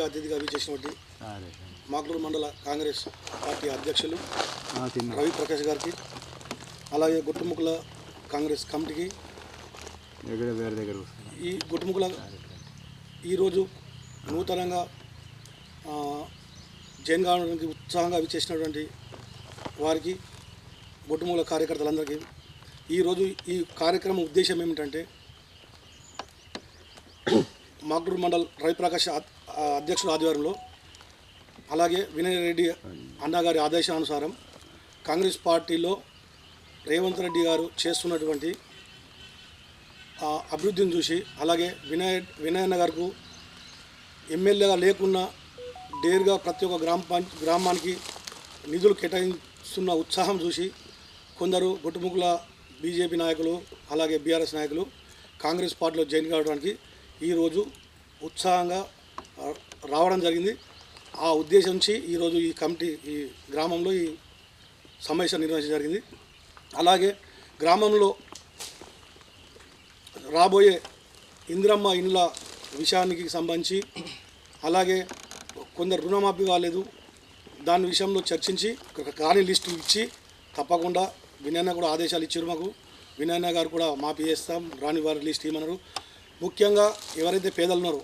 ముఖ్య అతిథిగా విచ్చేసినటువంటి మాగ్లూరు మండల కాంగ్రెస్ పార్టీ అధ్యక్షులు రవి ప్రకాష్ గారికి అలాగే గుట్టుముక్కల కాంగ్రెస్ కమిటీకి వేరే దగ్గర ఈ గుట్టుముక్కల ఈరోజు నూతనంగా జైన్ కావడానికి ఉత్సాహంగా విచ్చేసినటువంటి వారికి గుట్టుముక్కల కార్యకర్తలందరికీ ఈరోజు ఈ కార్యక్రమం ఉద్దేశం ఏమిటంటే మాగ్లూరు మండల్ రవిప్రకాష్ అధ్యక్షుల ఆధ్వర్యంలో అలాగే వినయ్ రెడ్డి అన్నగారి ఆదేశానుసారం కాంగ్రెస్ పార్టీలో రేవంత్ రెడ్డి గారు చేస్తున్నటువంటి అభివృద్ధిని చూసి అలాగే వినయ్ వినయన్న గారికి ఎమ్మెల్యేగా లేకున్నా డేర్గా ప్రతి ఒక్క గ్రామ గ్రామానికి నిధులు కేటాయిస్తున్న ఉత్సాహం చూసి కొందరు గుట్టుముక్కుల బీజేపీ నాయకులు అలాగే బీఆర్ఎస్ నాయకులు కాంగ్రెస్ పార్టీలో జాయిన్ కావడానికి ఈరోజు ఉత్సాహంగా రావడం జరిగింది. ఆ ఉద్దేశం నుంచి ఈరోజు ఈ కమిటీ ఈ గ్రామంలో ఈ సమావేశం నిర్వహించడం జరిగింది. అలాగే గ్రామంలో రాబోయే ఇందిరమ్మ ఇండ్ల విషయానికి సంబంధించి అలాగే కొందరు రుణమాఫీ కాలేదు. దాని విషయంలో చర్చించి కానీ కాని లిస్టు ఇచ్చి తప్పకుండా వినయన్న కూడా ఆదేశాలు ఇచ్చారు మాకు. వినయన్న గారు కూడా మాఫీ చేస్తాం రాని వారి లిస్ట్ ఇవ్వమన్నారు. ముఖ్యంగా ఎవరైతే పేదలు ఉన్నారో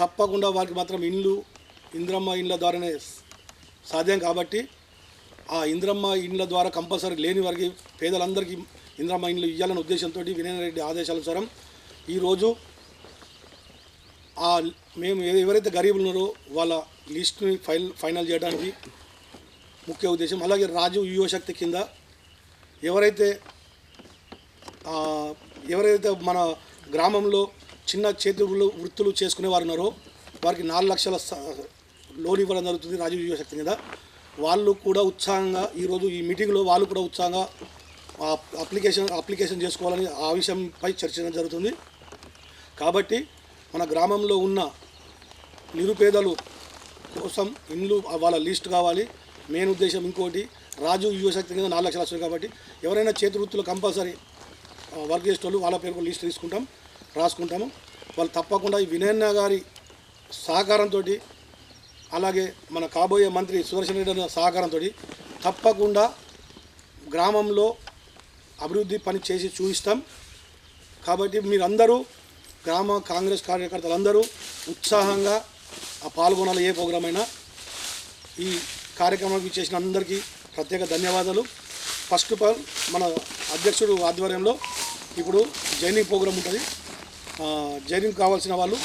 తప్పకుండా వారికి మాత్రం ఇండ్లు ఇంద్రమ్మ ఇండ్ల ద్వారానే సాధ్యం కాబట్టి ఆ ఇంద్రమ్మ ఇండ్ల ద్వారా కంపల్సరీ లేని వారికి పేదలందరికీ ఇంద్రమ్మ ఇండ్లు ఇవ్వాలనే ఉద్దేశంతో వినయరెడ్డి ఆదేశానుసారం ఈరోజు ఆ మేము ఎవరైతే గరీబులు ఉన్నారో వాళ్ళ లిస్ట్ని ఫైల్ ఫైనల్ చేయడానికి ముఖ్య ఉద్దేశం. అలాగే రాజు యువశక్తి కింద ఎవరైతే ఎవరైతే మన గ్రామంలో చిన్న చేతి వృత్తులు చేసుకునే వారు ఉన్నారో. వారికి నాలుగు లక్షల లోన్ ఇవ్వడం జరుగుతుంది రాజీవ్ యువశక్తి కింద వాళ్ళు కూడా ఉత్సాహంగా ఈరోజు ఈ మీటింగ్లో వాళ్ళు కూడా ఉత్సాహంగా అప్లికేషన్ అప్లికేషన్ చేసుకోవాలని ఆ విషయంపై చర్చ జరుగుతుంది. కాబట్టి మన గ్రామంలో ఉన్న నిరుపేదలు కోసం ఇండ్లు వాళ్ళ లిస్ట్ కావాలి. మెయిన్ ఉద్దేశం ఇంకోటి రాజు యువశక్తి కింద నాలుగు లక్షలు వస్తుంది కాబట్టి ఎవరైనా చేతి వృత్తులు కంపల్సరీ వర్క్ చేసేటోళ్ళు వాళ్ళ పేరు లిస్ట్ తీసుకుంటాం. రాసుకుంటాము. వాళ్ళు తప్పకుండా ఈ వినయన్న గారి సహకారంతో అలాగే మన కాబోయే మంత్రి సుదర్శన్ రెడ్డి సహకారంతో తప్పకుండా గ్రామంలో అభివృద్ధి పని చేసి చూపిస్తాం. కాబట్టి మీరందరూ గ్రామ కాంగ్రెస్ కార్యకర్తలందరూ ఉత్సాహంగా ఆ పాల్గొనాలి ఏ ప్రోగ్రాం అయినా ఈ కార్యక్రమానికి చేసిన అందరికీ ప్రత్యేక ధన్యవాదాలు. ఫస్ట్ ఆఫ్ ఆల్ మన అధ్యక్షుడు ఆధ్వర్యంలో ఇప్పుడు జైనింగ్ ప్రోగ్రాం ఉంటుంది. జైనింగ్ కావాల్సిన వాళ్ళు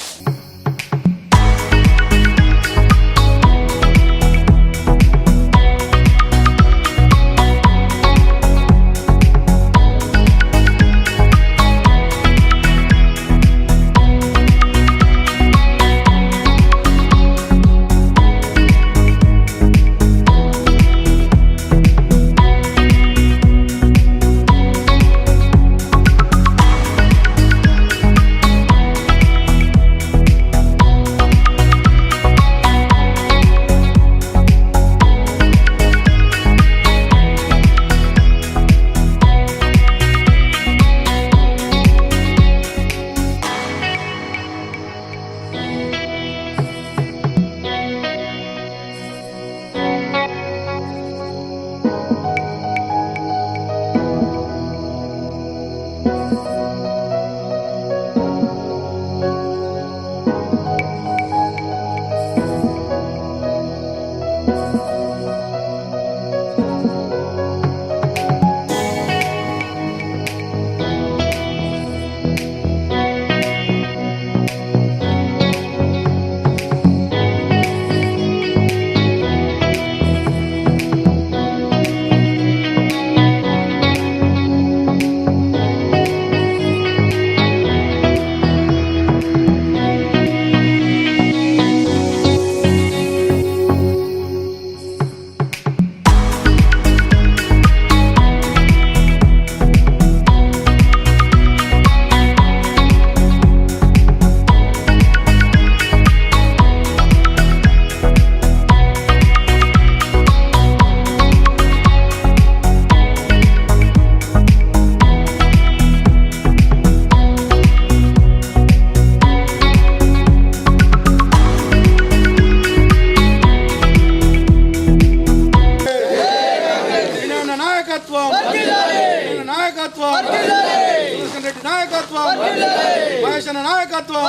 అన్న నాయకత్వం.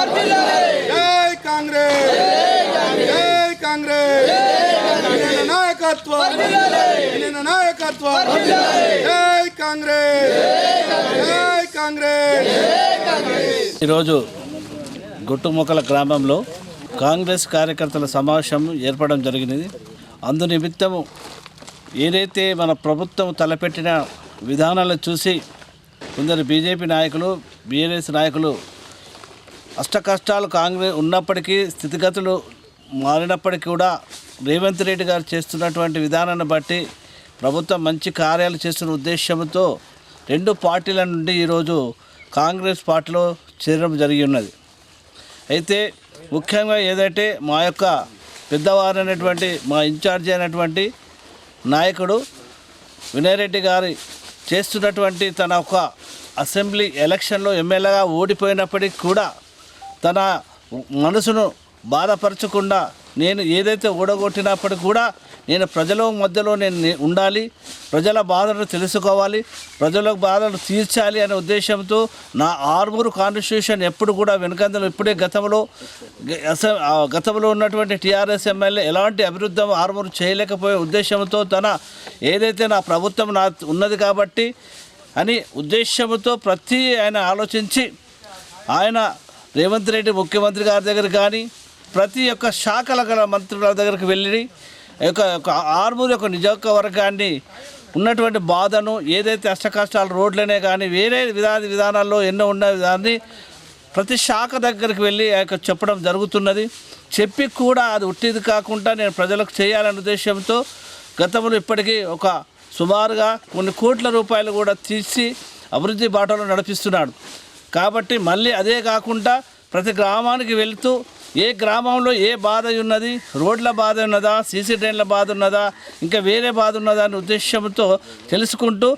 జై కాంగ్రెస్. జై కాంగ్రెస్. వినయన నాయకత్వం. వినయన నాయకత్వం. జై కాంగ్రెస్. జై కాంగ్రెస్. ఈరోజు గుట్టుముక్కల గ్రామంలో కాంగ్రెస్ కార్యకర్తల సమావేశం ఏర్పడడం జరిగినది అందు నిమిత్తము ఏదైతే మన ప్రభుత్వం తలపెట్టిన విధానాలను చూసి కొందరు బీజేపీ నాయకులు బీఆర్ఎస్ నాయకులు అష్టకష్టాలు కాంగ్రెస్ ఉన్నప్పటికీ స్థితిగతులు మారినప్పటికీ కూడా రేవంత్ రెడ్డి గారు చేస్తున్నటువంటి విధానాన్ని బట్టి ప్రభుత్వం మంచి కార్యాలు చేస్తున్న ఉద్దేశంతో రెండు పార్టీల నుండి ఈరోజు కాంగ్రెస్ పార్టీలో చేరడం జరిగి ఉన్నది. అయితే ముఖ్యంగా ఏదైతే మా యొక్క పెద్దవారు అనేటువంటి మా ఇన్ఛార్జి అయినటువంటి నాయకుడు వినయ్ రెడ్డి గారి చేస్తున్నటువంటి తన ఒక అసెంబ్లీ ఎలక్షన్లో ఎమ్మెల్యేగా ఓడిపోయినప్పటికీ కూడా తన మనసును బాధపరచకుండా నేను ఏదైతే ఓడగొట్టినప్పటికీ కూడా నేను ప్రజల మధ్యలో నేను ఉండాలి. ప్రజల బాధలను తెలుసుకోవాలి. ప్రజల బాధలు తీర్చాలి అనే ఉద్దేశంతో నా ఆర్మూరు కాన్స్టిట్యూషన్ ఎప్పుడు కూడా వెనుకందలు ఇప్పుడే గతంలో ఆ గతంలో ఉన్నటువంటి టీఆర్ఎస్ ఎమ్మెల్యే ఎలాంటి అభివృద్ధి ఆర్మూరు చేయలేకపోయే ఉద్దేశంతో తన ఏదైతే నా ప్రభుత్వం నా ఉన్నది కాబట్టి అని ఉద్దేశంతో ప్రతి ఆయన ఆలోచించి ఆయన రేవంత్ రెడ్డి ముఖ్యమంత్రి గారి దగ్గర కానీ ప్రతి ఒక్క శాఖల గల మంత్రుల దగ్గరికి వెళ్ళి యొక్క యొక్క ఆర్మూర్ యొక్క నియోజకవర్గాన్ని ఉన్నటువంటి బాధను ఏదైతే అష్టకష్టాలు రోడ్లనే కానీ వేరే విధాన విధానాల్లో ఎన్నో ఉన్న దాన్ని ప్రతి శాఖ దగ్గరికి వెళ్ళి ఆ యొక్క చెప్పడం జరుగుతున్నది. చెప్పి కూడా అది ఉట్టిది కాకుండా నేను ప్రజలకు చేయాలనే ఉద్దేశంతో గతంలో ఇప్పటికీ ఒక సుమారుగా కొన్ని కోట్ల రూపాయలు కూడా తీసి అభివృద్ధి బాటలో నడిపిస్తున్నాడు. కాబట్టి మళ్ళీ అదే కాకుండా ప్రతి గ్రామానికి వెళుతూ ఏ గ్రామంలో ఏ బాధ ఉన్నది రోడ్ల బాధ ఉన్నదా సీసీ డ్రైన్ల బాధ ఉన్నదా ఇంకా వేరే బాధ ఉన్నదా అనే ఉద్దేశంతో తెలుసుకుంటూ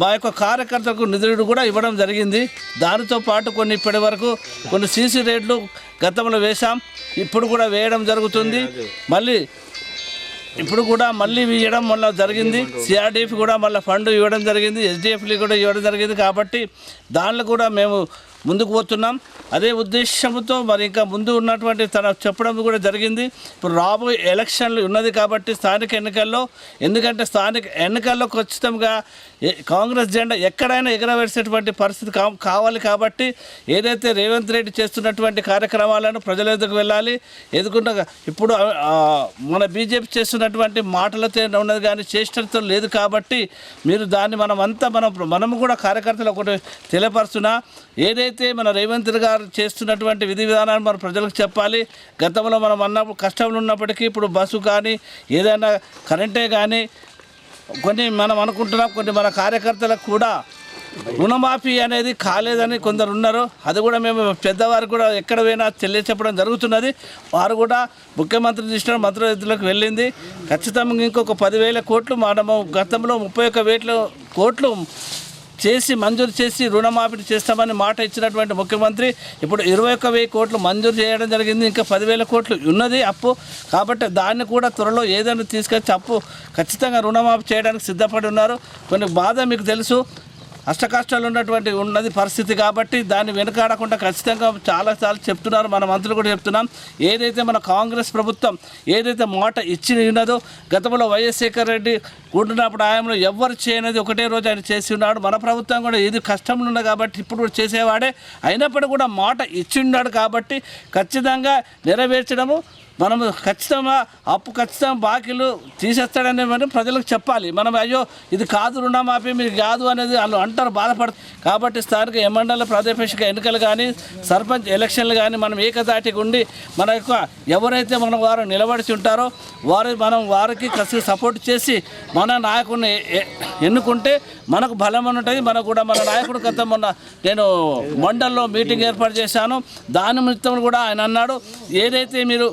మా యొక్క కార్యకర్తలకు నిధులు కూడా ఇవ్వడం జరిగింది. దానితో పాటు కొన్ని ఇప్పటి వరకు కొన్ని సీసీ రేట్లు గతంలో వేశాం ఇప్పుడు కూడా వేయడం జరుగుతుంది. మళ్ళీ ఇప్పుడు కూడా మళ్ళీ ఇవ్వడం మళ్ళీ జరిగింది. సిఆర్డిఎఫ్ కూడా మళ్ళీ ఫండ్ ఇవ్వడం జరిగింది. ఎస్డిఎఫ్లు కూడా ఇవ్వడం జరిగింది కాబట్టి దానిలో కూడా మేము ముందుకు పోతున్నాం. అదే ఉద్దేశంతో మరి ఇంకా ముందు ఉన్నటువంటి తన చెప్పడం కూడా జరిగింది. ఇప్పుడు రాబోయే ఎలక్షన్లు ఉన్నది కాబట్టి స్థానిక ఎన్నికల్లో ఎందుకంటే స్థానిక ఎన్నికల్లో ఖచ్చితంగా ఏ- కాంగ్రెస్ జెండా ఎక్కడైనా ఎగరవేసేటువంటి పరిస్థితి కా కావాలి కాబట్టి ఏదైతే రేవంత్ రెడ్డి చేస్తున్నటువంటి కార్యక్రమాలను ప్రజల ఎదుకు వెళ్ళాలి. ఎదుగుంట ఇప్పుడు మన బీజేపీ చేస్తున్నటువంటి మాటలతో ఉన్నది కానీ చేష్టలతో లేదు కాబట్టి మీరు దాన్ని మనం అంతా మనం మనము కూడా కార్యకర్తలు ఒకటి తెలియపరుస్తున్నా. ఏదైతే మన రేవంత్ గారు చేస్తున్నటువంటి విధి విధానాన్ని మన ప్రజలకు చెప్పాలి గతంలో మనం అన్నప్పుడు కష్టంలో ఉన్నప్పటికీ ఇప్పుడు బస్సు కానీ ఏదైనా కరెంటే కానీ కొన్ని మనం అనుకుంటున్నాం కొన్ని మన కార్యకర్తలకు కూడా రుణమాఫీ అనేది కాలేదని కొందరు ఉన్నారు. అది కూడా మేము పెద్దవారు కూడా ఎక్కడ పోయినా తెలియచెప్పడం జరుగుతున్నది. వారు కూడా ముఖ్యమంత్రి దృష్టిలో మంత్రులకు వెళ్ళింది. ఖచ్చితంగా ఇంకొక పదివేల కోట్లు మనము గతంలో ముప్పై ఒక్క వేల కోట్లు చేసి మంజూరు చేసి రుణమాఫీ చేస్తామని మాట ఇచ్చినటువంటి ముఖ్యమంత్రి ఇప్పుడు ఇరవై ఒక్క వెయ్యి కోట్లు మంజూరు చేయడం జరిగింది ఇంకా పదివేల కోట్లు ఉన్నది అప్పు. కాబట్టి దాన్ని కూడా త్వరలో ఏదైనా తీసుకొచ్చి అప్పు ఖచ్చితంగా రుణమాఫీ చేయడానికి సిద్ధపడి ఉన్నారు. కొన్ని బాధ మీకు తెలుసు. అష్టకష్టాలు ఉన్నటువంటి ఉన్నది పరిస్థితి కాబట్టి దాన్ని వెనుకాడకుండా ఖచ్చితంగా చాలాసార్లు చెప్తున్నారు. మన మంత్రులు కూడా చెప్తున్నాం. ఏదైతే మన కాంగ్రెస్ ప్రభుత్వం ఏదైతే మాట ఇచ్చి ఉన్నదో గతంలో వైఎస్శేఖర్ రెడ్డి ఉంటున్నప్పుడు ఆయనలో ఎవ్వరు చేయనది ఒకటే రోజు ఆయన చేసి ఉన్నాడు. మన ప్రభుత్వం కూడా ఏది కష్టం ఉన్నది కాబట్టి ఇప్పుడు కూడా చేసేవాడే. అయినప్పటికీ కూడా మాట ఇచ్చి ఉన్నాడు కాబట్టి ఖచ్చితంగా నెరవేర్చడము మనము ఖచ్చితంగా అప్పు ఖచ్చితంగా బాకీలు తీసేస్తాడనే ప్రజలకు చెప్పాలి. మనం అయ్యో ఇది కాదు రుణమాఫీ మీకు కాదు అనేది వాళ్ళు అంటారు బాధపడ కాబట్టి స్థానిక ఎమ్మెల్యేల ప్రాదేశిక ఎన్నికలు కానీ సర్పంచ్ ఎలక్షన్లు కానీ మనం ఏకదాటిగా ఉండి మన యొక్క ఎవరైతే మన వారు నిలబడిచి ఉంటారో వారు మనం వారికి కసి సపోర్ట్ చేసి మన నాయకుడిని ఎన్నుకుంటే మనకు బలం ఉంటుంది. మనకు కూడా మన నాయకుడు గత మొన్న నేను మండల్లో మీటింగ్ ఏర్పాటు చేశాను. దాని నిమిత్తం కూడా ఆయన అన్నాడు ఏదైతే మీరు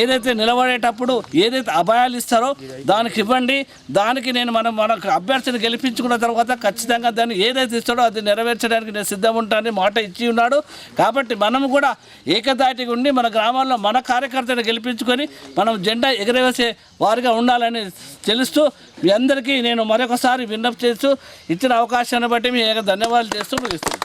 ఏదైతే నిలబడేటప్పుడు ఏదైతే అభయాలు ఇస్తారో దానికి ఇవ్వండి. దానికి నేను మనం మనకు అభ్యర్థిని గెలిపించుకున్న తర్వాత ఖచ్చితంగా దాన్ని ఏదైతే ఇస్తాడో అది నెరవేర్చడానికి నేను సిద్ధం ఉంటానని మాట ఇచ్చి ఉన్నాడు. కాబట్టి మనం కూడా ఏకదాటిగా ఉండి మన గ్రామాల్లో మన కార్యకర్తను గెలిపించుకొని మనం జెండా ఎగరవేసే వారిగా ఉండాలని తెలుస్తూ మీ అందరికీ నేను మరొకసారి విన్నప్ చేస్తూ ఇచ్చిన అవకాశాన్ని బట్టి మీ ధన్యవాదాలు చేస్తూ ముగిస్తున్నాను.